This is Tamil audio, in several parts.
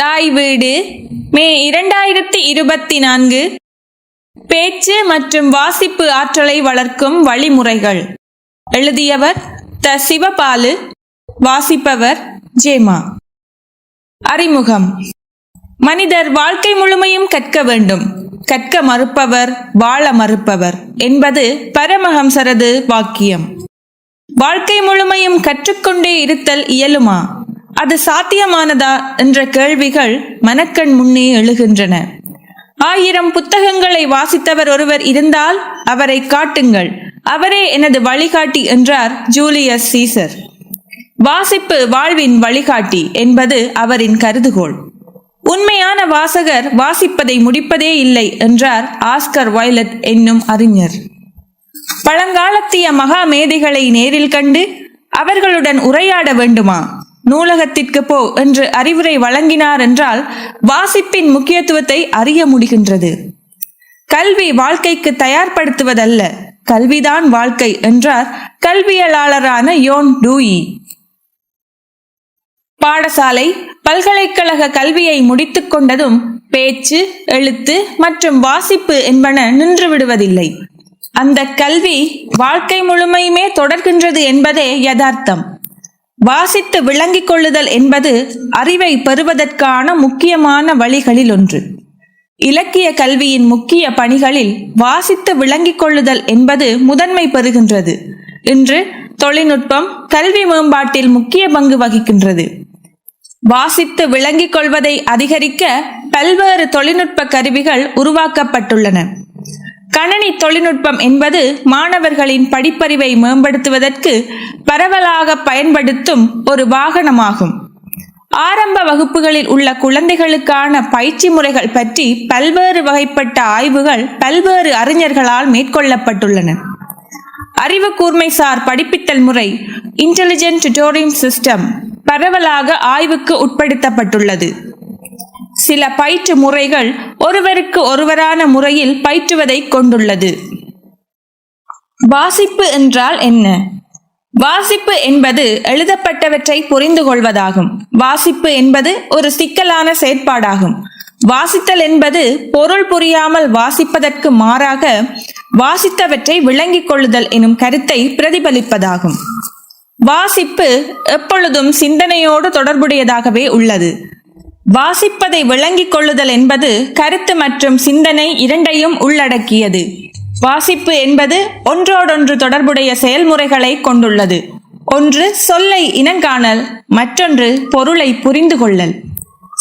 தாய் வீடு மே இரண்டாயிரத்தி இருபத்தி நான்கு. பேச்சு மற்றும் வாசிப்பு ஆற்றலை வளர்க்கும் வழிமுறைகள். எழுதியவர் த சிவபாலு வாசிப்பவர் ஜேமா. அறிமுகம். மனிதர் வாழ்க்கை முழுமையும் கற்க வேண்டும். கற்க மறுப்பவர் வாழ மறுப்பவர் என்பது பரமஹம்சரது வாக்கியம். வாழ்க்கை முழுமையும் கற்றுக்கொண்டே இருத்தல் இயலுமா? அது சாத்தியமானதா என்ற கேள்விகள் மனக்கண் முன்னே எழுகின்றன. ஆயிரம் புத்தகங்களை வாசித்தவர் ஒருவர் இருந்தால் அவரை காட்டுங்கள். அவரே எனது வழிகாட்டி என்றார் ஜூலியஸ் சீசர். வாசிப்பு வாழ்வின் வழிகாட்டி என்பது அவரின் கருதுகோள். உண்மையான வாசகர் வாசிப்பதை முடிப்பதே இல்லை என்றார் ஆஸ்கர் வைலட் என்னும் அறிஞர். பழங்காலத்திய மகா மேதைகளை நேரில் கண்டு அவர்களுடன் உரையாட வேண்டுமா? நூலகத்திற்கு போ என்று அறிவுரை வழங்கினார் என்றால் வாசிப்பின் முக்கியத்துவத்தை அறிய முடிகின்றது. கல்வி வாழ்க்கைக்கு தயார்படுத்துவதல்ல. கல்விதான் வாழ்க்கை என்றார் கல்வியலாளரான யோன் டூயி. பாடசாலை பல்கலைக்கழக கல்வியை முடித்துக் கொண்டதும் பேச்சு எழுத்து மற்றும் வாசிப்பு என்பன நின்று விடுவதில்லை. அந்த கல்வி வாழ்க்கை முழுமையுமே தொடர்கின்றது என்பதே யதார்த்தம். வாசித்து விளங்கிக் கொள்ளுதல் என்பது அறிவை பெறுவதற்கான முக்கியமான வழிகளில் ஒன்று இலக்கிய கல்வியின் முக்கிய பணிகளில் வாசித்து விளங்கிக் கொள்ளுதல் என்பது முதன்மை பெறுகின்றது. இன்று தொழில்நுட்பம் கல்வி மேம்பாட்டில் முக்கிய பங்கு வகிக்கின்றது. வாசித்து விளங்கிக் கொள்வதை அதிகரிக்க பல்வேறு தொழில்நுட்ப கருவிகள் உருவாக்கப்பட்டுள்ளன. கணனி தொழில்நுட்பம் என்பது மாணவர்களின் படிப்பறிவை மேம்படுத்துவதற்கு பரவலாக பயன்படுத்தும் ஒரு வாகனமாகும். ஆரம்ப வகுப்புகளில் உள்ள குழந்தைகளுக்கான பயிற்சி முறைகள் பற்றி பல்வேறு வகைப்பட்ட ஆய்வுகள் பல்வேறு அறிஞர்களால் மேற்கொள்ளப்பட்டுள்ளன. அறிவு கூர்மைசார் படிப்பித்தல் முறை இன்டெலிஜென்ட் டியூட்டோரிங் சிஸ்டம் பரவலாக ஆய்வுக்கு உட்படுத்தப்பட்டுள்ளது. சில பயிற்று முறைகள் ஒருவருக்கு ஒருவரான முறையில் பயிற்றுவதை கொண்டுள்ளது. வாசிப்பு என்றால் என்ன? வாசிப்பு என்பது எழுதப்பட்டவற்றை புரிந்து கொள்வதாகும் வாசிப்பு என்பது ஒரு சிக்கலான செயற்பாடாகும். வாசித்தல் என்பது பொருள் புரியாமல் வாசிப்பதற்கு மாறாக வாசித்தவற்றை விளங்கிக் கொள்ளுதல் எனும் கருத்தை பிரதிபலிப்பதாகும். வாசிப்பு எப்பொழுதும் சிந்தனையோடு தொடர்புடையதாகவே உள்ளது. வாசிப்பதை விளங்கிக் கொள்ளுதல் என்பது கருத்து மற்றும் சிந்தனை இரண்டையும் உள்ளடக்கியது. வாசிப்பு என்பது ஒன்றோடொன்று தொடர்புடைய செயல்முறைகளை கொண்டுள்ளது. ஒன்று சொல்லை இனங்காணல் மற்றொன்று பொருளை புரிந்து கொள்ளல்.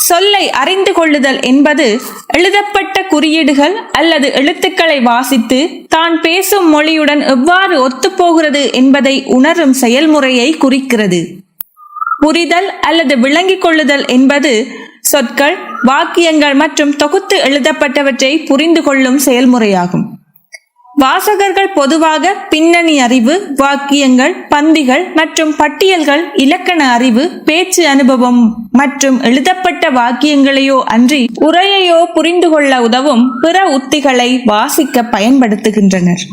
சொல்லை அறிந்து கொள்ளுதல் என்பது எழுதப்பட்ட குறியீடுகள் அல்லது எழுத்துக்களை வாசித்து தான் பேசும் மொழியுடன் எவ்வாறு ஒத்துப்போகிறது என்பதை உணரும் செயல்முறையை குறிக்கிறது. புரிதல் அல்லது விளங்கிக் கொள்ளுதல் என்பது சொற்கள் வாக்கியங்கள் மற்றும் தொகுத்து எழுதப்பட்டவற்றை புரிந்து கொள்ளும் செயல்முறையாகும். வாசகர்கள் பொதுவாக பின்னணி அறிவு வாக்கியங்கள் பந்திகள் மற்றும் பட்டியல்கள் இலக்கண அறிவு பேச்சு அனுபவம் மற்றும் எழுதப்பட்ட வாக்கியங்களையோ அன்றி உரையையோ புரிந்து கொள்ள உதவும் பிற உத்திகளை வாசிக்க பயன்படுத்துகின்றனர்.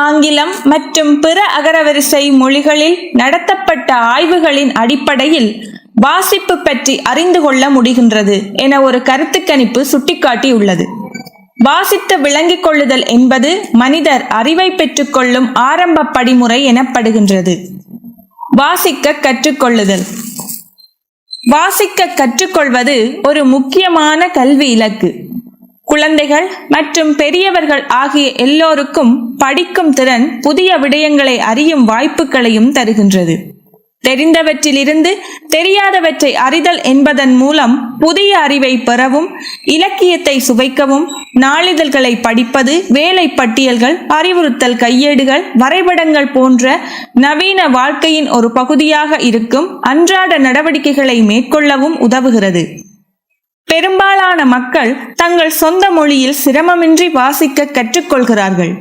ஆங்கிலம் மற்றும் பிற அகரவரிசை மொழிகளில் நடத்தப்பட்ட ஆய்வுகளின் அடிப்படையில் வாசிப்பு பற்றி அறிந்து கொள்ள முடிகின்றது என ஒரு கருத்து கணிப்பு சுட்டிக்காட்டியுள்ளது. வாசித்து விளங்கிக் கொள்ளுதல் என்பது மனிதர் அறிவை பெற்றுக்கொள்ளும் ஆரம்ப படிமுறை எனப்படுகின்றது. வாசிக்க கற்றுக்கொள்ளுதல் வாசிக்க கற்றுக்கொள்வது ஒரு முக்கியமான கல்வி இலக்கு. குழந்தைகள் மற்றும் பெரியவர்கள் ஆகிய எல்லோருக்கும் படிக்கும் திறன் புதிய விடயங்களை அறியும் வாய்ப்புகளையும் தருகின்றது. தெரிந்தவற்றிலிருந்து தெரியாதவற்றை அறிதல் என்பதன் மூலம் புதிய அறிவை பெறவும் இலக்கியத்தை சுவைக்கவும் நாளிதழ்களை படிப்பது வேலை பட்டியல்கள் அறிவுறுத்தல் கையேடுகள் வரைபடங்கள் போன்ற நவீன வாழ்க்கையின் ஒரு பகுதியாக இருக்கும் அன்றாட நடவடிக்கைகளை மேற்கொள்ளவும் உதவுகிறது. பெரும்பாலான மக்கள் தங்கள் சொந்த மொழியில் சிரமமின்றி வாசிக்க கற்றுக்கொள்கிறார்கள்.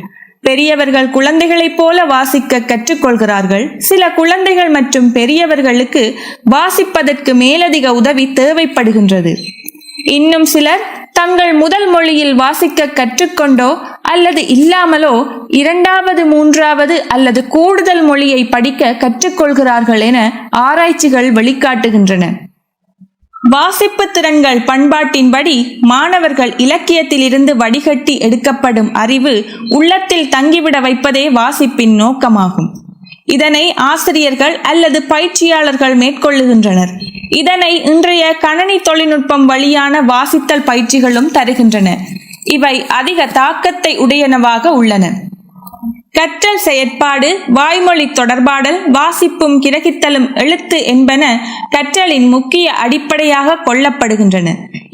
பெரியவர்கள் குழந்தைகளைப் போல வாசிக்க கற்றுக்கொள்கிறார்கள். சில குழந்தைகள் மற்றும் பெரியவர்களுக்கு வாசிப்பதற்கு மேலதிக உதவி தேவைப்படுகின்றது. இன்னும் சிலர் தங்கள் முதல் மொழியில் வாசிக்க கற்றுக்கொண்டோ அல்லது இல்லாமலோ இரண்டாவது மூன்றாவது அல்லது கூடுதல் மொழியை படிக்க கற்றுக்கொள்கிறார்கள் என ஆராய்ச்சிகள் வெளிக்காட்டுகின்றன. வாசிப்பு திறன்கள் பண்பாட்டின்படி மாணவர்கள் இலக்கியத்திலிருந்து வடிகட்டி எடுக்கப்படும் அறிவு உள்ளத்தில் தங்கிவிட வைப்பதே வாசிப்பின் நோக்கமாகும். இதனை ஆசிரியர்கள் அல்லது பயிற்சியாளர்கள் மேற்கொள்ளுகின்றனர். இதனை இன்றைய கணனி தொழில்நுட்பம் வழியான வாசித்தல் பயிற்சிகளும் தருகின்றன. இவை அதிக தாக்கத்தை உடையனவாக உள்ளன. கற்றல் செயற்பாடு வாய்மொழி தொடர்பாடல் வாசிப்பும் கிரகித்தலும் எழுத்து என்பன கற்றலின் முக்கிய அடிப்படையாக கொள்ளப்படுகின்றன.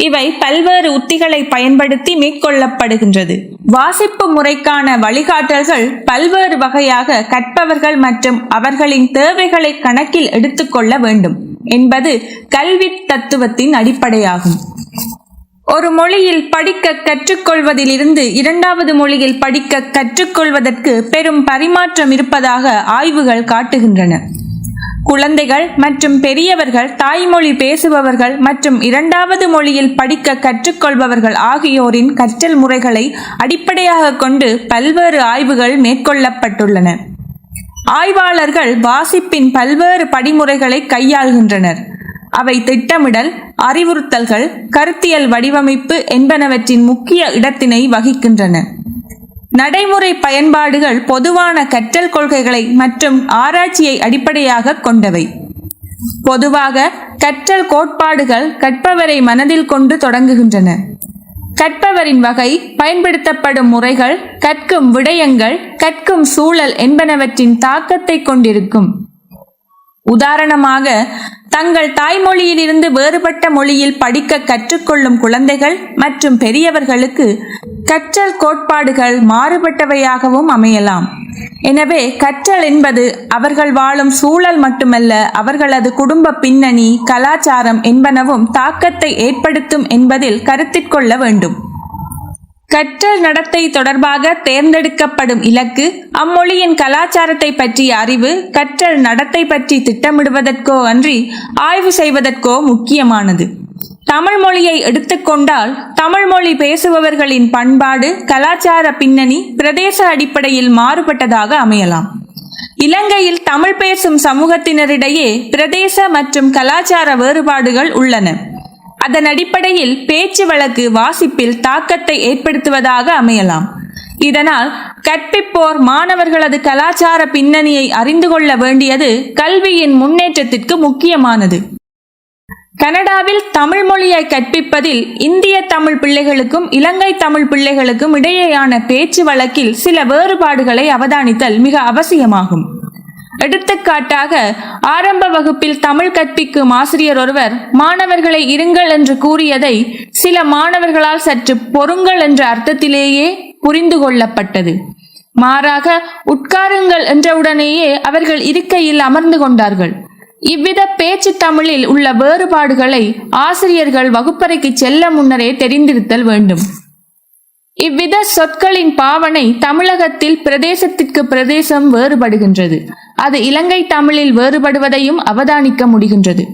இவை பல்வேறு உத்திகளை பயன்படுத்தி மேற்கொள்ளப்படுகின்றது. வாசிப்பு முறைக்கான வழிகாட்டல்கள் பல்வேறு வகையாக கற்பவர்கள் மற்றும் அவர்களின் தேவைகளை கணக்கில் எடுத்துக்கொள்ள வேண்டும் என்பது கல்வி தத்துவத்தின் அடிப்படையாகும். ஒரு மொழியில் படிக்க கற்றுக்கொள்வதிலிருந்து இரண்டாவது மொழியில் படிக்க கற்றுக்கொள்வதற்கு பெரும் பரிமாற்றம் இருப்பதாக ஆய்வுகள் காட்டுகின்றன. குழந்தைகள் மற்றும் பெரியவர்கள் தாய்மொழி பேசுபவர்கள் மற்றும் இரண்டாவது மொழியில் படிக்க கற்றுக்கொள்பவர்கள் ஆகியோரின் கற்றல் முறைகளை அடிப்படையாக கொண்டு பல்வேறு ஆய்வுகள் மேற்கொள்ளப்பட்டுள்ளன. ஆய்வாளர்கள் வாசிப்பின் பல்வேறு படிமுறைகளை கையாள்கின்றனர். அவை திட்டமிடல் அறிவுறுத்தல்கள் கருத்தியல் வடிவமைப்பு என்பனவற்றின் முக்கிய இடத்தினை வகிக்கின்றன. நடைமுறை பயன்பாடுகள் பொதுவான கற்றல் கொள்கைகளை மற்றும் ஆராய்ச்சியை அடிப்படையாக கொண்டவை. பொதுவாக கற்றல் கோட்பாடுகள் கற்பவரை மனதில் கொண்டு தொடங்குகின்றன. கற்பவரின் வகை பயன்படுத்தப்படும் முறைகள் கற்கும் விடயங்கள் கற்கும் சூழல் என்பனவற்றின் தாக்கத்தை கொண்டிருக்கும். உதாரணமாக தங்கள் தாய்மொழியிலிருந்து வேறுபட்ட மொழியில் படிக்க கற்றுக்கொள்ளும் குழந்தைகள் மற்றும் பெரியவர்களுக்கு கற்றல் கோட்பாடுகள் மாறுபட்டவையாகவும் அமையலாம். எனவே கற்றல் என்பது அவர்கள் வாழும் சூழல் மட்டுமல்ல அவர்களது குடும்ப பின்னணி கலாச்சாரம் என்பனவும் தாக்கத்தை ஏற்படுத்தும் என்பதில் கருத்திற்கொள்ள வேண்டும். கற்றல் நடத்தை தொடர்பாக தேர்ந்தெடுக்கப்படும் இலக்கு அம்மொழியின் கலாச்சாரத்தை பற்றிய அறிவு கற்றல் நடத்தை பற்றி திட்டமிடுவதற்கோ அன்றி ஆய்வு செய்வதற்கோ முக்கியமானது. தமிழ் மொழியை எடுத்துக்கொண்டால் தமிழ் மொழி பேசுபவர்களின் பண்பாடு கலாச்சார பின்னணி பிரதேச அடிப்படையில் மாறுபட்டதாக அமையலாம். இலங்கையில் தமிழ் பேசும் சமூகத்தினரிடையே பிரதேச மற்றும் கலாச்சார வேறுபாடுகள் உள்ளன. அதன் அடிப்படையில் பேச்சு வழக்கு வாசிப்பில் தாக்கத்தை ஏற்படுத்துவதாக அமையலாம். இதனால் கற்பிப்போர் மாணவர்களது கலாச்சார பின்னணியை அறிந்து கொள்ள வேண்டியது கல்வியின் முன்னேற்றத்திற்கு முக்கியமானது. கனடாவில் தமிழ் மொழியை கற்பிப்பதில் இந்திய தமிழ் பிள்ளைகளுக்கும் இலங்கை தமிழ் பிள்ளைகளுக்கும் இடையேயான பேச்சு வழக்கில் சில வேறுபாடுகளை அவதானித்தல் மிக அவசியமாகும். எடுத்துக்காட்டாக ஆரம்ப வகுப்பில் தமிழ் கற்பிக்கும் ஆசிரியர் ஒருவர் மாணவர்களை இருங்கள் என்று கூறியதை சில மாணவர்களால் சற்று பொறுங்கள் என்ற அர்த்தத்திலேயே புரிந்து கொள்ளப்பட்டது. மாறாக உட்காருங்கள் என்றவுடனேயே அவர்கள் இருக்கையில் அமர்ந்து கொண்டார்கள். இவ்வித பேச்சு தமிழில் உள்ள வேறுபாடுகளை ஆசிரியர்கள் வகுப்பறைக்கு செல்ல முன்னரே தெரிந்திருத்தல் வேண்டும். இவ்வித சொற்களின் பாவனை தமிழகத்தில் பிரதேசத்திற்கு பிரதேசம் வேறுபடுகின்றது. அது இலங்கை தமிழில் வேறுபடுவதையும் அவதானிக்க முடிகின்றது.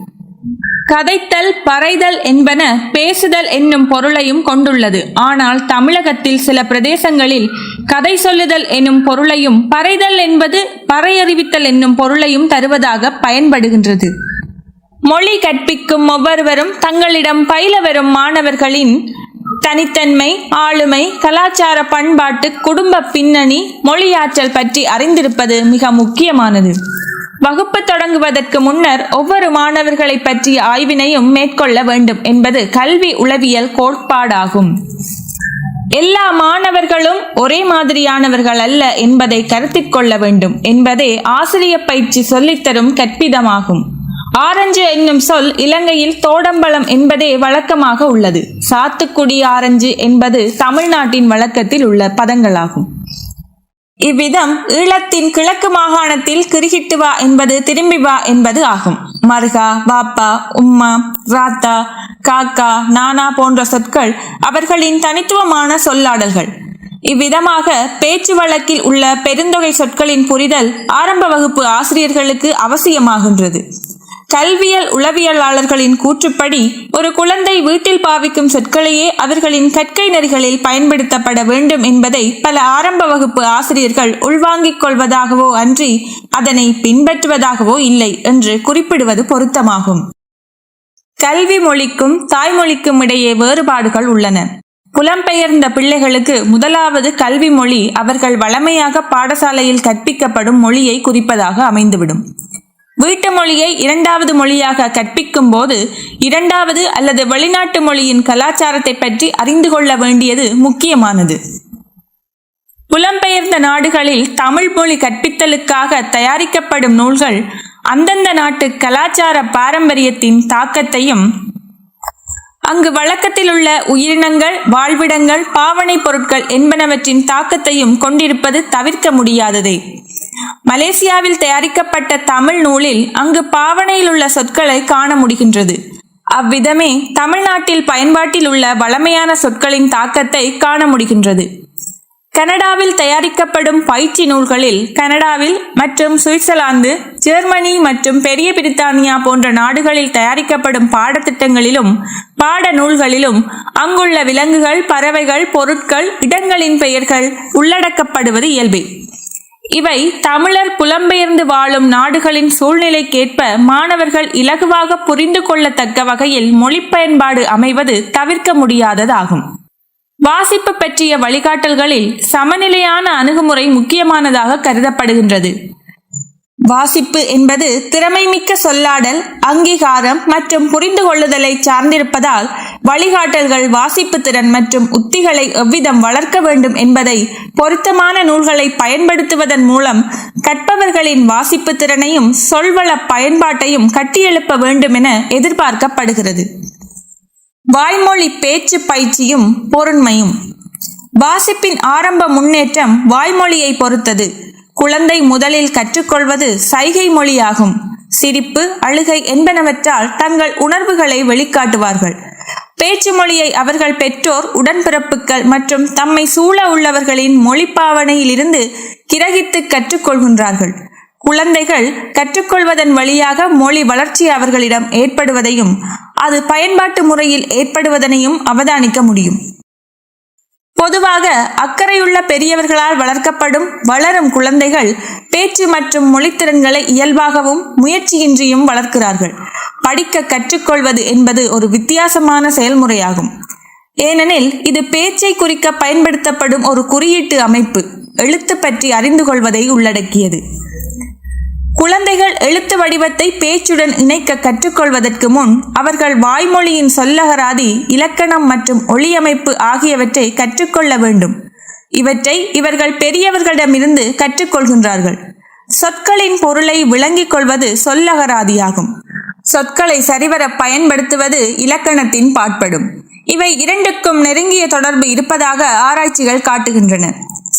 கதைத்தல் பறைதல் என்பன பேசுதல் என்னும் பொருளையும் கொண்டுள்ளது. ஆனால் தமிழகத்தில் சில பிரதேசங்களில் கதை சொல்லுதல் என்னும் பொருளையும் பறைதல் என்பது பறையறிவித்தல் என்னும் பொருளையும் தருவதாக பயன்படுகின்றது. மொழி கற்பிக்கும் ஒவ்வொருவரும் தங்களிடம் பயில வரும் மாணவர்களின் தனித்தன்மை ஆளுமை கலாச்சார பண்பாட்டு குடும்ப பின்னணி மொழியாற்றல் பற்றி அறிந்திருப்பது மிக முக்கியமானது. வகுப்பு தொடங்குவதற்கு முன்னர் ஒவ்வொரு மாணவர்களை பற்றிய ஆய்வினையும் மேற்கொள்ள வேண்டும் என்பது கல்வி உளவியல் கோட்பாடாகும். எல்லா மாணவர்களும் ஒரே மாதிரியானவர்கள் அல்ல என்பதை கருத்தில் கொள்ள வேண்டும் என்பதே ஆசிரிய பயிற்சி சொல்லித்தரும் கற்பிதமாகும். ஆரஞ்சு என்னும் சொல் இலங்கையில் தோடம்பழம் என்பதே வழக்கமாக உள்ளது. சாத்துக்குடி ஆரஞ்சு என்பது தமிழ்நாட்டின் வழக்கத்தில் உள்ள பதங்களாகும். இவ்விதம் ஈழத்தின் கிழக்கு மாகாணத்தில் கிரிகிட்டு வா என்பது திரும்பி வா என்பது ஆகும். மருகா வாப்பா உம்மா ராத்தா காக்கா நானா போன்ற சொற்கள் அவர்களின் தனித்துவமான சொல்லாடல்கள். இவ்விதமாக பேச்சு வழக்கில் உள்ள பெருந்தொகை சொற்களின் புரிதல் ஆரம்ப வகுப்பு ஆசிரியர்களுக்கு அவசியமாகின்றது. கல்வியல் உளவியலாளர்களின் கூற்றுப்படி ஒரு குழந்தை வீட்டில் பாவிக்கும் சொற்களையே அவர்களின் கற்கை நெறிகளில் பயன்படுத்தப்பட வேண்டும் என்பதை பல ஆரம்ப வகுப்பு ஆசிரியர்கள் உள்வாங்கிக் கொள்வதாகவோ அன்றி அதனை பின்பற்றுவதாகவோ இல்லை என்று குறிப்பிடுவது பொருத்தமாகும். கல்வி மொழிக்கும் தாய்மொழிக்கும் இடையே வேறுபாடுகள் உள்ளன. புலம்பெயர்ந்த பிள்ளைகளுக்கு முதலாவது கல்வி மொழி அவர்கள் வளமையாக பாடசாலையில் கற்பிக்கப்படும் மொழியை குறிப்பதாக அமைந்துவிடும். வீட்டு மொழியை இரண்டாவது மொழியாக கற்பிக்கும் போது இரண்டாவது அல்லது வெளிநாட்டு மொழியின் கலாச்சாரத்தை பற்றி அறிந்து கொள்ள வேண்டியது முக்கியமானது. புலம்பெயர்ந்த நாடுகளில் தமிழ் மொழி கற்பித்தலுக்காக தயாரிக்கப்படும் நூல்கள் அந்தந்த நாட்டு கலாச்சார பாரம்பரியத்தின் தாக்கத்தையும் அங்கு வழக்கத்தில் உள்ள உயிரினங்கள் வாழ்விடங்கள் பாவனை பொருட்கள் என்பனவற்றின் தாக்கத்தையும் கொண்டிருப்பது தவிர்க்க முடியாததே. மலேசியாவில் தயாரிக்கப்பட்ட தமிழ் நூலில் அங்கு பாவனையில் உள்ள சொற்களை காண முடிகின்றது. அவ்விதமே தமிழ்நாட்டில் பயன்பாட்டில் உள்ள வளமையான சொற்களின் தாக்கத்தை காண முடிகின்றது. கனடாவில் தயாரிக்கப்படும் பயிற்சி நூல்களில் கனடாவில் மற்றும் சுவிட்சர்லாந்து ஜெர்மனி மற்றும் பெரிய பிரித்தானியா போன்ற நாடுகளில் தயாரிக்கப்படும் பாடத்திட்டங்களிலும் பாட நூல்களிலும் அங்குள்ள விலங்குகள் பறவைகள் பொருட்கள் இடங்களின் பெயர்கள் உள்ளடக்கப்படுவது இயல்பே. இவை தமிழர் புலம்பெயர்ந்து வாழும் நாடுகளின் சூழ்நிலைக்கேற்ப மாணவர்கள் இலகுவாக புரிந்து கொள்ளத்தக்க வகையில் மொழி பயன்பாடு அமைவது தவிர்க்க முடியாததாகும். வாசிப்பு பற்றிய வழிகாட்டல்களில் சமநிலையான அணுகுமுறை முக்கியமானதாக கருதப்படுகின்றது. வாசிப்பு என்பது திறமைமிக்க சொல்லாடல் அங்கீகாரம் மற்றும் புரிந்து கொள்ளுதலை சார்ந்திருப்பதால் வழிகாட்டல்கள் வாசிப்பு திறன் மற்றும் உத்திகளை எவ்விதம் வளர்க்க வேண்டும் என்பதை பொருத்தமான நூல்களை பயன்படுத்துவதன் மூலம் கற்பவர்களின் வாசிப்பு திறனையும் சொல்வள பயன்பாட்டையும் கட்டியெழுப்ப வேண்டும் என எதிர்பார்க்கப்படுகிறது. வாய்மொழி பேச்சு பயிற்சியும் பொருண்மையும். வாசிப்பின் ஆரம்ப முன்னேற்றம் வாய்மொழியை பொறுத்தது. குழந்தை முதலில் கற்றுக்கொள்வது சைகை மொழியாகும். சிரிப்பு அழுகை என்பனவற்றால் தங்கள் உணர்வுகளை வெளிக்காட்டுவார்கள். பேச்சு மொழியை அவர்கள் பெற்றோர் உடன்பிறப்புகள் மற்றும் தம்மை சூழ உள்ளவர்களின் மொழிப்பாவனையிலிருந்து கிரகித்து கற்றுக்கொள்கின்றார்கள். குழந்தைகள் கற்றுக்கொள்வதன் வழியாக மொழி வளர்ச்சி அவர்களிடம் ஏற்படுவதையும் அது பயன்பாட்டு முறையில் ஏற்படுவதனையும் அவதானிக்க முடியும். பொதுவாக அக்கறையுள்ள பெரியவர்களால் வளர்க்கப்படும் வளரும் குழந்தைகள் பேச்சு மற்றும் மொழித்திறன்களை இயல்பாகவும் முயற்சியின்றியும் வளர்க்கிறார்கள். படிக்க கற்றுக்கொள்வது என்பது ஒரு வித்தியாசமான செயல்முறையாகும். ஏனெனில் இது பேச்சை குறிக்க பயன்படுத்தப்படும் ஒரு குறியீட்டு அமைப்பு எழுத்து பற்றி அறிந்து கொள்வதை உள்ளடக்கியது. குழந்தைகள் எழுத்து வடிவத்தை பேச்சுடன் இணைக்க கற்றுக்கொள்வதற்கு முன் அவர்கள் வாய்மொழியின் சொல்லகராதி இலக்கணம் மற்றும் ஒளியமைப்பு ஆகியவற்றை கற்றுக்கொள்ள வேண்டும். இவற்றை இவர்கள் பெரியவர்களிடமிருந்து கற்றுக்கொள்கின்றார்கள். சொற்களின் பொருளை விளங்கிக் கொள்வது சொல்லகராதியாகும். சொற்களை சரிவர பயன்படுத்துவது இலக்கணத்தின் பாட்படும் இவை இரண்டுக்கும் நெருங்கிய தொடர்பு இருப்பதாக ஆராய்ச்சிகள் காட்டுகின்றன.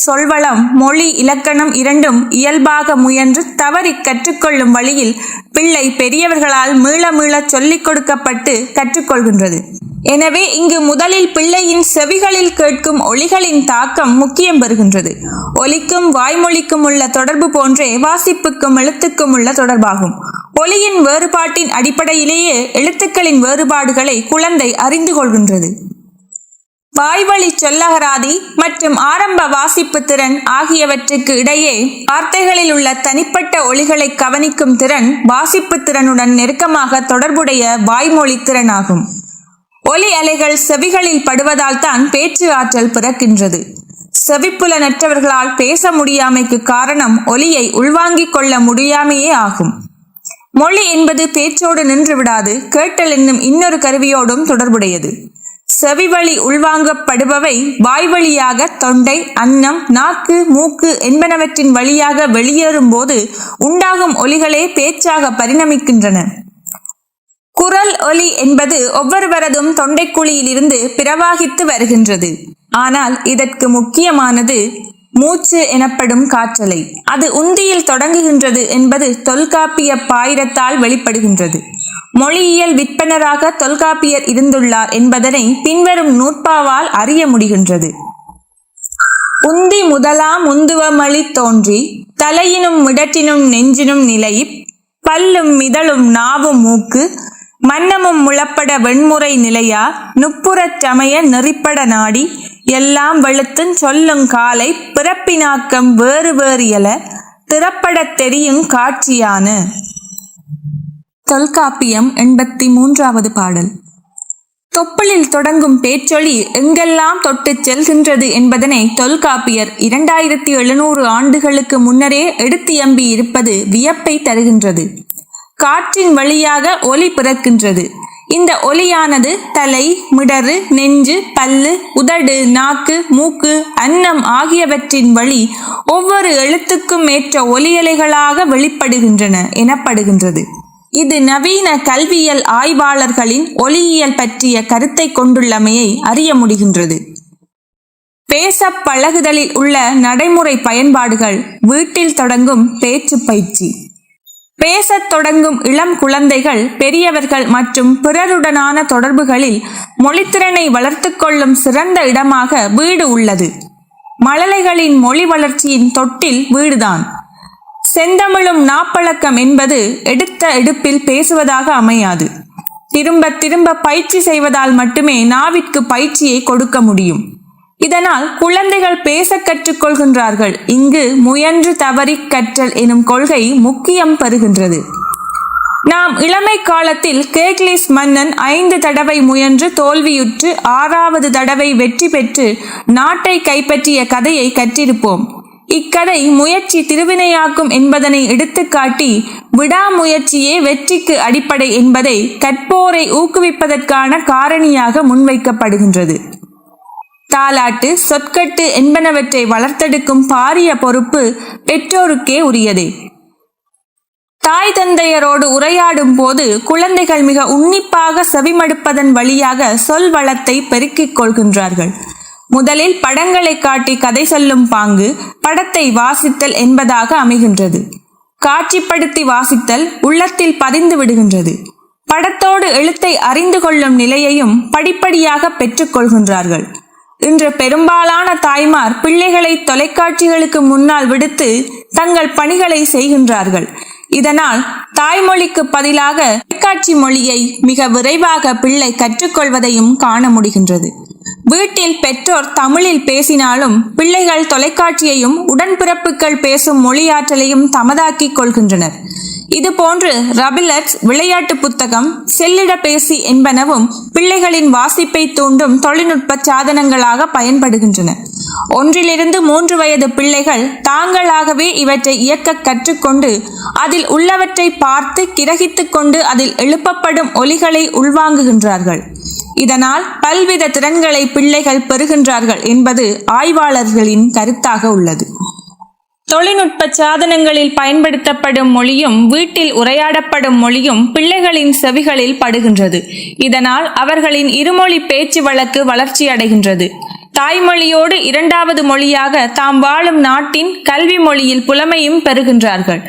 சொல்வளம் மொழி இலக்கணம் இரண்டும் இயல்பாக முயன்று தவறி கற்றுக்கொள்ளும் வழியில் பிள்ளை பெரியவர்களால் மீள மீள சொல்லிக் கொடுக்கப்பட்டு கற்றுக்கொள்கின்றது. எனவே இங்கு முதலில் பிள்ளையின் செவிகளில் கேட்கும் ஒளிகளின் தாக்கம் முக்கியம் பெறுகின்றது. ஒலிக்கும் வாய்மொழிக்கும் உள்ள தொடர்பு போன்றே வாசிப்புக்கும் எழுத்துக்கும் உள்ள தொடர்பாகும். ஒலியின் வேறுபாட்டின் அடிப்படையிலேயே எழுத்துக்களின் வேறுபாடுகளை குழந்தை அறிந்து கொள்கின்றது. வாய்வழி சொல்லகராதி மற்றும் ஆரம்ப வாசிப்பு திறன் ஆகியவற்றுக்கு இடையே வார்த்தைகளில் உள்ள தனிப்பட்ட ஒளிகளை கவனிக்கும் திறன் வாசிப்பு திறனுடன் நெருக்கமாக தொடர்புடைய வாய்மொழி திறன் ஆகும் ஒலி அலைகள் செவிகளில் படுவதால் தான் பேச்சு ஆற்றல் பிறக்கின்றது. செவிப்புலனற்றவர்களால் பேச முடியாமைக்கு காரணம் ஒலியை உள்வாங்கிக் கொள்ள முடியாமையே ஆகும். மொழி என்பது பேச்சோடு நின்று விடாது கேட்டல் என்னும் இன்னொரு கருவியோடும் தொடர்புடையது. செவிவழி உள்வாங்கப்படுபவை வாய்வழியாக தொண்டை அன்னம் நாக்கு மூக்கு என்பனவற்றின் வழியாக வெளியேறும் போது உண்டாகும் ஒலிகளே பேச்சாக பரிணமிக்கின்றன. குரல் ஒலி என்பது ஒவ்வொருவரதும் தொண்டைக்குழியிலிருந்து பிரவாகித்து வருகின்றது. ஆனால் இதற்கு முக்கியமானது மூச்சு எனப்படும் காற்றலை. அது உந்தியில் தொடங்குகின்றது என்பது தொல்காப்பிய பாயிரத்தால் வெளிப்படுகின்றது. மொழியியல் விற்பனராக தொல்காப்பியர் இருந்துள்ளார் என்பதனை பின்வரும் நூற்பாவால் அறிய முடிகின்றது. உந்தி முதலாம் உந்துவமளி தோன்றி தலையினும் மிடற்றினும் நெஞ்சினும் நிலை பல்லும் மிதழும் நாவும் மூக்கு மன்னமும் முளப்பட வெண்முறை நிலையா நுப்புறச் சமய நெறிப்பட நாடி எல்லாம் வெளுத்தும் சொல்லும் காலை பிறப்பினாக்கம் வேறு வேறு எல திறப்படத் தெரியும் காட்சியான. தொல்காப்பியம் எண்பத்தி மூன்றாவது பாடல். தொப்பலில் தொடங்கும் பேச்சொலி எங்கெல்லாம் தொட்டுச் செல்கின்றது என்பதனை தொல்காப்பியர் இரண்டாயிரத்தி எழுநூறு ஆண்டுகளுக்கு முன்னரே எடுத்தியம்பி இருப்பது வியப்பை தருகின்றது. காற்றின் வழியாக ஒலி பிறக்கின்றது. இந்த ஒலியானது தலை மிடறு நெஞ்சு பல்லு உதடு நாக்கு மூக்கு அன்னம் ஆகியவற்றின் வழி ஒவ்வொரு எழுத்துக்கும் ஏற்ற ஒலியலைகளாக வெளிப்படுகின்றன எனப்படுகின்றது. இது நவீன கல்வியல் ஆய்வாளர்களின் ஒலியியல் பற்றிய கருத்தை கொண்டுள்ளமையை அறிய முடிகின்றது. பேச பழகுதலில் உள்ள நடைமுறை பயன்பாடுகள் வீட்டில் தொடங்கும் பேச்சு பயிற்சி. பேசத் தொடங்கும் இளம் குழந்தைகள் பெரியவர்கள் மற்றும் பிறருடனான தொடர்புகளில் மொழித்திறனை வளர்த்து கொள்ளும் சிறந்த இடமாக வீடு உள்ளது. மழலைகளின் மொழி வளர்ச்சியின் தொட்டில் வீடுதான். செந்தமிழும் நாப்பழக்கம் என்பது எடுத்த எடுப்பில் பேசுவதாக அமையாது. திரும்ப திரும்ப பயிற்சி செய்வதால் மட்டுமே நாவிற்கு பயிற்சியை கொடுக்க முடியும். இதனால் குழந்தைகள் பேச கற்றுக்கொள்கின்றார்கள். இங்கு முயன்று தவறி கற்றல் எனும் கொள்கை முக்கியம் பெறுகின்றது நாம் இளமை காலத்தில் கேக்லிஸ் மன்னன் ஐந்து தடவை முயன்று தோல்வியுற்று ஆறாவது தடவை வெற்றி பெற்று நாட்டை கைப்பற்றிய கதையை கற்றிருப்போம். இக்கதை முயற்சி திருவினையாக்கும் என்பதனை எடுத்துக்காட்டி விடாமுயற்சியே வெற்றிக்கு அடிப்படை என்பதை கற்போரை ஊக்குவிப்பதற்கான காரணியாக முன்வைக்கப்படுகின்றது. தாலாட்டு சொற்கட்டு என்பனவற்றை வளர்த்தெடுக்கும் பாரிய பொறுப்பு பெற்றோருக்கே உரியதே. தாய் தந்தையரோடு உரையாடும் போது குழந்தைகள் மிக உன்னிப்பாக செவிமடுப்பதன் வழியாக சொல் வளத்தை பெருக்கிக் கொள்கின்றார்கள். முதலில் படங்களை காட்டி கதை சொல்லும் பாங்கு படத்தை வாசித்தல் என்பதாக அமைகின்றது. காட்சிப்படுத்தி வாசித்தல் உள்ளத்தில் பதிந்து விடுகின்றது. படத்தோடு எழுத்தை அறிந்து கொள்ளும் நிலையையும் படிப்படியாக பெற்றுக்கொள்கின்றார்கள் இன்று பெரும்பாலான தாய்மார் பிள்ளைகளை தொலைக்காட்சிகளுக்கு முன்னால் விடுத்து தங்கள் பணிகளை செய்கின்றார்கள். இதனால் தாய்மொழிக்கு பதிலாக தொலைக்காட்சி மொழியை மிக விரைவாக பிள்ளை கற்றுக்கொள்வதையும் காண முடிகின்றது. வீட்டில் பெற்றோர் தமிழில் பேசினாலும் பிள்ளைகள் தொலைக்காட்சியையும் உடன்பிறப்புகள் பேசும் மொழியாற்றலையும் தமதாக்கிக் கொள்கின்றனர். இதுபோன்று ரபிலட்ஸ் விளையாட்டு புத்தகம் செல்லிட பேசி என்பனவும் பிள்ளைகளின் வாசிப்பை தூண்டும் தொழில்நுட்ப சாதனங்களாக பயன்படுகின்றன. ஒன்றிலிருந்து மூன்று வயது பிள்ளைகள் தாங்களாகவே இவற்றை இயக்க கற்றுக்கொண்டு அதில் உள்ளவற்றை பார்த்து கிரகித்துக் கொண்டு அதில் எழுப்பப்படும் ஒலிகளை உள்வாங்குகின்றார்கள். இதனால் பல்வித திறன்களை பிள்ளைகள் பெறுகின்றார்கள் என்பது ஆய்வாளர்களின் கருத்தாக உள்ளது. தொழில்நுட்ப சாதனங்களில் பயன்படுத்தப்படும் மொழியும் வீட்டில் உரையாடப்படும் மொழியும் பிள்ளைகளின் செவிகளில் படுகின்றது. இதனால் அவர்களின் இருமொழி பேச்சு வழக்கு வளர்ச்சி அடைகின்றது தாய்மொழியோடு இரண்டாவது மொழியாக தாம் வாழும் நாட்டின் கல்வி மொழியில் புலமையும் பெறுகின்றார்கள்.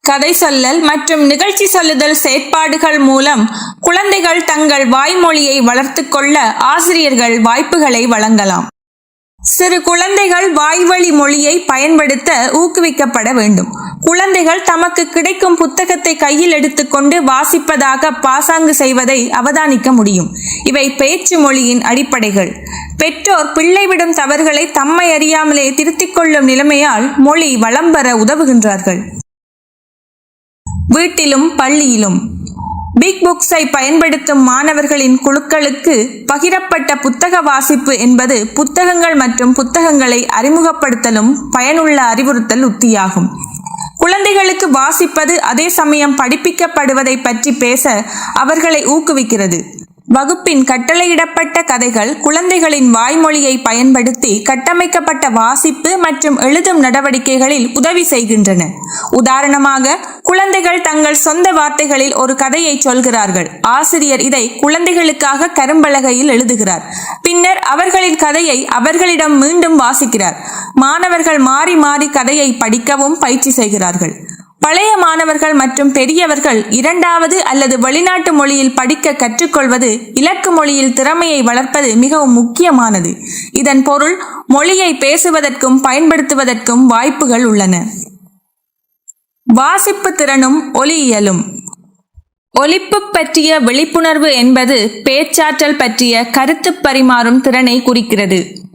கதை சொல்லல் மற்றும் நிகழ்ச்சி சொல்லுதல் செயற்பாடுகள் மூலம் குழந்தைகள் தங்கள் வாய்மொழியை வளர்த்து கொள்ள ஆசிரியர்கள் வாய்ப்புகளை வழங்கலாம். சிறு குழந்தைகள் வாய்வழி மொழியை பயன்படுத்த ஊக்குவிக்கப்பட வேண்டும். குழந்தைகள் தமக்கு கிடைக்கும் புத்தகத்தை கையில் எடுத்துக்கொண்டு வாசிப்பதாக பாசாங்கு செய்வதை அவதானிக்க முடியும். இவை பேச்சு மொழியின் அடிப்படைகள். பெற்றோர் பிள்ளை விடும் தவறுகளை தம்மை அறியாமலே திருத்திக் கொள்ளும் நிலைமையால் மொழி வளம் பெற உதவுகின்றார்கள். வீட்டிலும் பள்ளியிலும். பிக் புக்ஸை பயன்படுத்தும் மாணவர்களின் குழுக்களுக்கு பகிரப்பட்ட புத்தக வாசிப்பு என்பது புத்தகங்கள் மற்றும் புத்தகங்களை அறிமுகப்படுத்தலும் பயனுள்ள அறிவுறுத்தல் உத்தியாகும். குழந்தைகளுக்கு வாசிப்பது அதே சமயம் படிப்பிக்கப்படுவதை பற்றி பேச அவர்களை ஊக்குவிக்கிறது. வகுப்பின் கட்டளையிடப்பட்ட கதைகள் குழந்தைகளின் வாய்மொழியை பயன்படுத்தி கட்டமைக்கப்பட்ட வாசிப்பு மற்றும் எழுதும் நடவடிக்கைகளில் உதவி செய்கின்றன. உதாரணமாக குழந்தைகள் தங்கள் சொந்த வார்த்தைகளில் ஒரு கதையை சொல்கிறார்கள். ஆசிரியர் இதை குழந்தைகளுக்காக கரும்பலகையில் எழுதுகிறார். பின்னர் அவர்களின் கதையை அவர்களிடம் மீண்டும் வாசிக்கிறார். மாணவர்கள் மாறி மாறி கதையை படிக்கவும் பயிற்சி செய்கிறார்கள். பழைய மாணவர்கள் மற்றும் பெரியவர்கள் இரண்டாவது அல்லது வெளிநாட்டு மொழியில் படிக்க கற்றுக்கொள்வது இலக்கு மொழியில் திறமையை வளர்ப்பது மிகவும் முக்கியமானது. இதன் பொருள் மொழியை பேசுவதற்கும் பயன்படுத்துவதற்கும் வாய்ப்புகள் உள்ளன. வாசிப்பு திறனும் ஒலியியலும். ஒலிப்பு பற்றிய விழிப்புணர்வு என்பது பேச்சாற்றல் பற்றிய கருத்து பரிமாறும் திறனை குறிக்கிறது.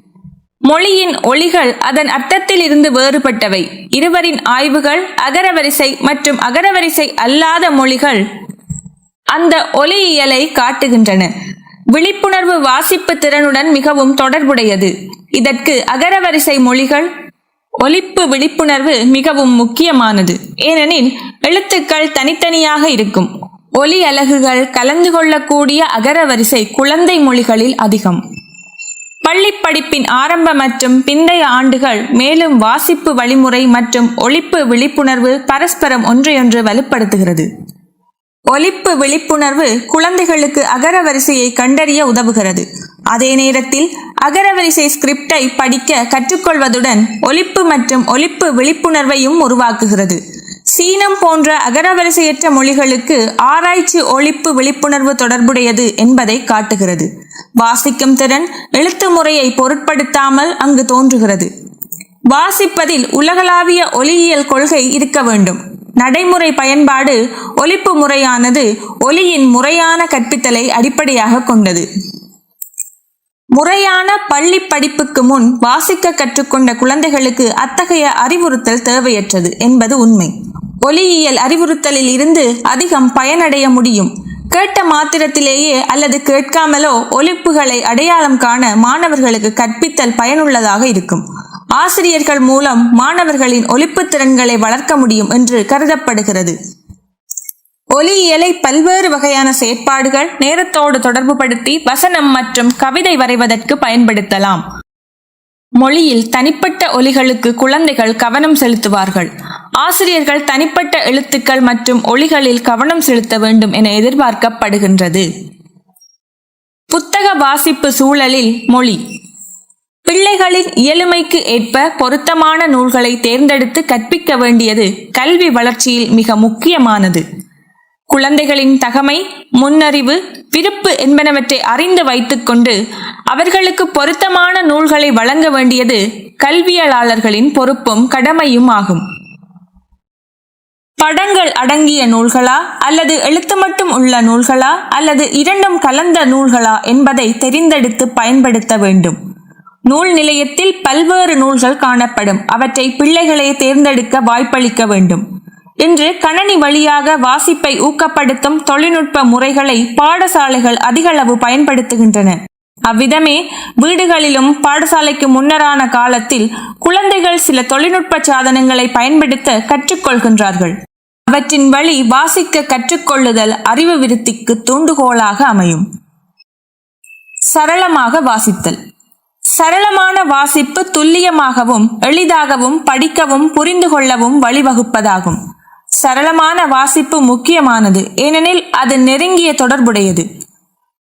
மொழியின் ஒளிகள் அதன் அர்த்தத்தில் இருந்து வேறுபட்டவை. இருவரின் ஆய்வுகள் அகரவரிசை மற்றும் அகரவரிசை அல்லாத மொழிகள் அந்த ஒலியியலை காட்டுகின்றன. விழிப்புணர்வு வாசிப்பு திறனுடன் மிகவும் தொடர்புடையது. இதற்கு அகரவரிசை மொழிகள் ஒலிப்பு விழிப்புணர்வு மிகவும் முக்கியமானது. ஏனெனில் எழுத்துக்கள் தனித்தனியாக இருக்கும். ஒலி அலகுகள் கலந்து கொள்ளக்கூடிய அகரவரிசை குழந்தை மொழிகளில் அதிகம். பள்ளி படிப்பின் ஆரம்ப மற்றும் பிந்தைய ஆண்டுகள் மேலும் வாசிப்பு வழிமுறை மற்றும் ஒழிப்பு விழிப்புணர்வு பரஸ்பரம் ஒன்றையொன்று வலுப்படுத்துகிறது. ஒழிப்பு விழிப்புணர்வு குழந்தைகளுக்கு அகரவரிசையை கண்டறிய உதவுகிறது. அதே நேரத்தில் அகரவரிசை ஸ்கிரிப்டை படிக்க கற்றுக்கொள்வதுடன் ஒழிப்பு மற்றும் ஒழிப்பு விழிப்புணர்வையும் உருவாக்குகிறது. சீனம் போன்ற அகரவரிசையற்ற மொழிகளுக்கு ஆராய்ச்சி ஒழிப்பு விழிப்புணர்வு தொடர்புடையது என்பதை காட்டுகிறது. வாசிக்கும் திறன் எழுத்து முறையை பொருட்படுத்தாமல் அங்கு தோன்றுகிறது. வாசிப்பதில் உலகளாவிய ஒலியியல் கொள்கை இருக்க வேண்டும். நடைமுறை பயன்பாடு ஒலிப்பு முறையானது ஒலியின் முறையான கற்பித்தலை அடிப்படையாக கொண்டது. முறையான பள்ளி படிப்புக்கு முன் வாசிக்க கற்றுக்கொண்ட குழந்தைகளுக்கு அத்தகைய அறிவுறுத்தல் தேவையற்றது என்பது உண்மை. ஒலியியல் அறிவுறுத்தலில் இருந்து அதிகம் பயனடைய முடியும். கேட்ட மாத்திரத்திலேயே அல்லது கேட்காமலோ ஒலிப்புகளை அடையாளம் காண மாணவர்களுக்கு கற்பித்தல் பயனுள்ளதாக இருக்கும். ஆசிரியர்கள் மூலம் மாணவர்களின் ஒலிப்பு திறன்களை வளர்க்க முடியும் என்று கருதப்படுகிறது. ஒலியியலை பல்வேறு வகையான செயற்பாடுகள் நேரத்தோடு தொடர்புபடுத்தி வசனம் மற்றும் கவிதை வரைவதற்கு பயன்படுத்தலாம். மொழியில் தனிப்பட்ட ஒலிகளுக்கு குழந்தைகள் கவனம் செலுத்துவார்கள். ஆசிரியர்கள் தனிப்பட்ட எழுத்துக்கள் மற்றும் ஒலிகளில் கவனம் செலுத்த வேண்டும் என எதிர்பார்க்கப்படுகின்றது. புத்தக வாசிப்பு சூழலில் மொழி. பிள்ளைகளின் இயலுமைக்கு ஏற்ப பொருத்தமான நூல்களை தேர்ந்தெடுத்து கற்பிக்க வேண்டியது கல்வி வளர்ச்சியில் மிக முக்கியமானது. குழந்தைகளின் தகமை முன்னறிவு விருப்பு என்பனவற்றை அறிந்து வைத்துக்கொண்டு அவர்களுக்கு பொருத்தமான நூல்களை வழங்க வேண்டியது கல்வியலாளர்களின் பொறுப்பும் கடமையும் ஆகும். படங்கள் அடங்கிய நூல்களா அல்லது எழுத்து மட்டும் உள்ள நூல்களா அல்லது இரண்டும் கலந்த நூல்களா என்பதை தெரிந்தெடுத்து பயன்படுத்த வேண்டும். நூல் நிலையத்தில் பல்வேறு நூல்கள் காணப்படும். அவற்றை பிள்ளைகளை தேர்ந்தெடுக்க வாய்ப்பளிக்க வேண்டும். இன்று கணனி வழியாக வாசிப்பை ஊக்கப்படுத்தும் தொழில்நுட்ப முறைகளை பாடசாலைகள் அதிகளவு பயன்படுத்துகின்றன. அவ்விதமே வீடுகளிலும் பாடசாலைக்கு முன்னரான காலத்தில் குழந்தைகள் சில தொழில்நுட்ப சாதனங்களை பயன்படுத்த கற்றுக்கொள்கின்றார்கள். அவற்றின் வழி வாசிக்க கற்றுக்கொள்ளுதல் அறிவு விருத்திக்கு தூண்டுகோலாக அமையும். சரளமாக வாசித்தல். சரளமான வாசிப்பு துல்லியமாகவும் எளிதாகவும் படிக்கவும் புரிந்து கொள்ளவும் வழிவகுப்பதாகும். சரளமான வாசிப்பு முக்கியமானது. ஏனெனில் அது நெருங்கிய தொடர்புடையது.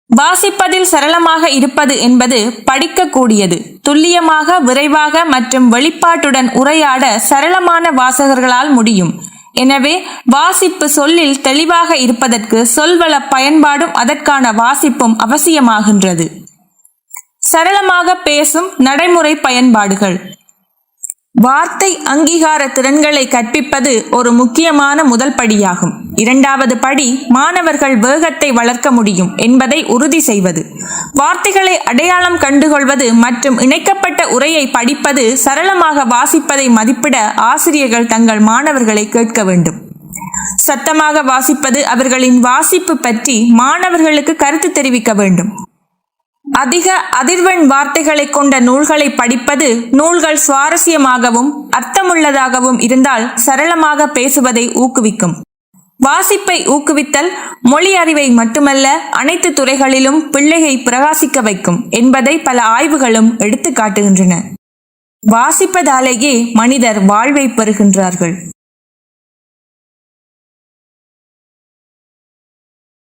வாசிப்பதில் சரளமாக இருப்பது என்பது படிக்கக்கூடியது. துல்லியமாக விரைவாக மற்றும் வெளிப்பாட்டுடன் உரையாட சரளமான வாசகர்களால் முடியும். எனவே வாசிப்பு சொல்லில் தெளிவாக இருப்பதற்கு சொல்வள பயன்பாடும் அதற்கான வாசிப்பும் அவசியமாகின்றது. சரளமாக பேசும் நடைமுறை பயன்பாடுகள். வார்த்தை அங்கீகார திறன்களை கற்பிப்பது ஒரு முக்கியமான முதல் படியாகும். இரண்டாவது படி மாணவர்கள் வேகத்தை வளர்க்க முடியும் என்பதை உறுதி செய்வது. வார்த்தைகளை அடையாளம் கண்டுகொள்வது மற்றும் இணைக்கப்பட்ட உரையை படிப்பது சரளமாக வாசிப்பதை மதிப்பிட ஆசிரியர்கள் தங்கள் மாணவர்களை கேட்க வேண்டும். சத்தமாக வாசிப்பது அவர்களின் வாசிப்பு பற்றி மாணவர்களுக்கு கருத்து தெரிவிக்க வேண்டும். அதிக அதிர்வெண் வார்த்தைகளை கொண்ட நூல்களை படிப்பது நூல்கள் சுவாரஸ்யமாகவும் அர்த்தமுள்ளதாகவும் இருந்தால் சரளமாக பேசுவதை ஊக்குவிக்கும். வாசிப்பை ஊக்குவித்தல் மொழி அறிவை மட்டுமல்ல அனைத்து துறைகளிலும் பிள்ளையை பிரகாசிக்க வைக்கும் என்பதை பல ஆய்வுகளும் எடுத்து காட்டுகின்றன. வாசிப்பதாலேயே மனிதர் வாழ்வை பெறுகின்றார்கள்.